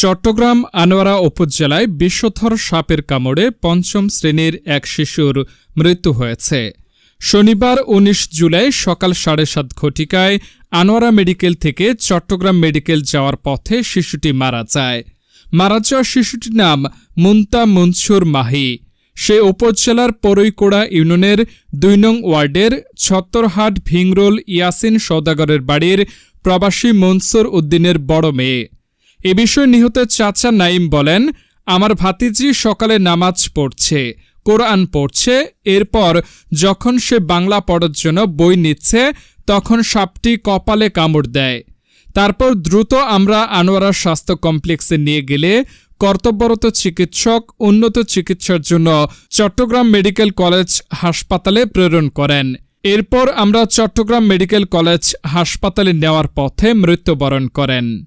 চট্টগ্রাম, আনোয়ারা উপজেলায় বিশ্বথর সাপের কামড়ে পঞ্চম শ্রেণির এক শিশুর মৃত্যু হয়েছে। শনিবার ১৯ জুলাই সকাল সাড়ে সাত ঘটিকায় আনোয়ারা মেডিকেল থেকে চট্টগ্রাম মেডিকেল যাওয়ার পথে শিশুটি মারা যায়। মারা যাওয়া শিশুটির নাম মুন্তা মনসুর মাহি। সে উপজেলার পরৈকোড়া ইউনিয়নের দুই নং ওয়ার্ডের ছত্তরহাট ভিংরোল ইয়াসিন সৌদাগরের বাড়ির প্রবাসী মনসুর উদ্দিনের বড় মেয়ে। এ বিষয়ে নিহতের চাচা নাইম বলেন, আমার ভাতিজি সকালে নামাজ পড়ছে, কোরআন পড়ছে, এরপর যখন সে বাংলা পড়ার জন্য বই নিচ্ছে, তখন সাপটি কপালে কামড় দেয়। তারপর দ্রুত আমরা আনোয়ারা স্বাস্থ্য কমপ্লেক্সে নিয়ে গেলে কর্তব্যরত চিকিৎসক উন্নত চিকিৎসার জন্য চট্টগ্রাম মেডিকেল কলেজ হাসপাতালে প্রেরণ করেন। এরপর আমরা চট্টগ্রাম মেডিকেল কলেজ হাসপাতালে নেওয়ার পথে মৃত্যুবরণ করেন।